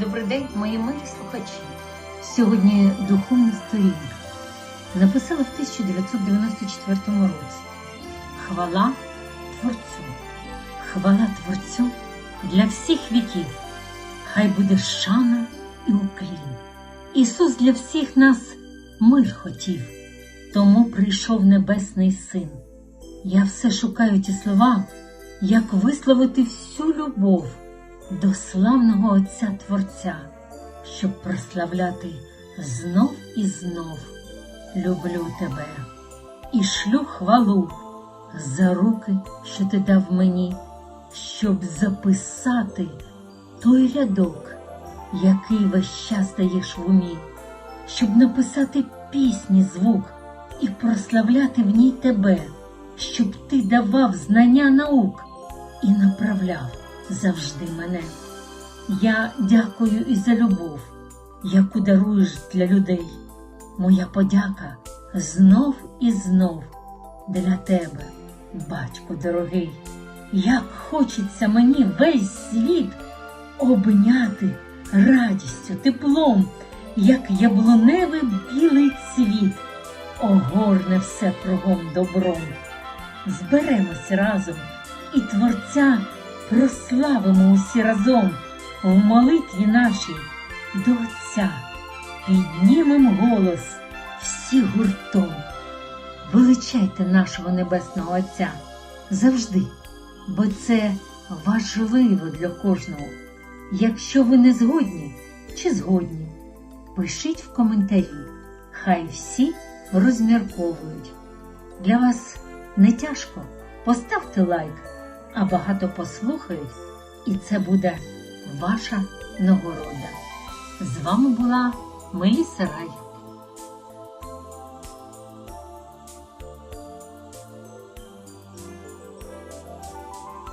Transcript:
Добрий день, мої милі слухачі. Сьогодні духовна сторінка. Написала в 1994 році. Хвала Творцю. Хвала Творцю для всіх віків. Хай буде шана і уклін. Ісус для всіх нас мир хотів, тому прийшов Небесний Син. Я все шукаю ті слова, як висловити всю любов до славного Отця Творця, щоб прославляти знов і знов. Люблю тебе і шлю хвалу за руки, що ти дав мені, щоб записати той рядок, який весь час даєш в умі, щоб написати пісні звук і прославляти в ній тебе, щоб ти давав знання наук і направляв завжди мене. Я дякую і за любов, яку даруєш для людей. Моя подяка знов і знов для тебе, батько дорогий. Як хочеться мені весь світ обняти радістю, теплом, як яблуневий білий цвіт, огорне все кругом добром. Зберемось разом і Творця прославимо усі разом в молитві нашій до Отця. Піднімем голос всі гуртом. Величайте нашого Небесного Отця завжди, бо це важливо для кожного. Якщо ви не згодні чи згодні, пишіть в коментарі, хай всі розмірковують. Для вас не тяжко, поставте лайк, а багато послухають, і це буде ваша нагорода. З вами була Меліса Рай.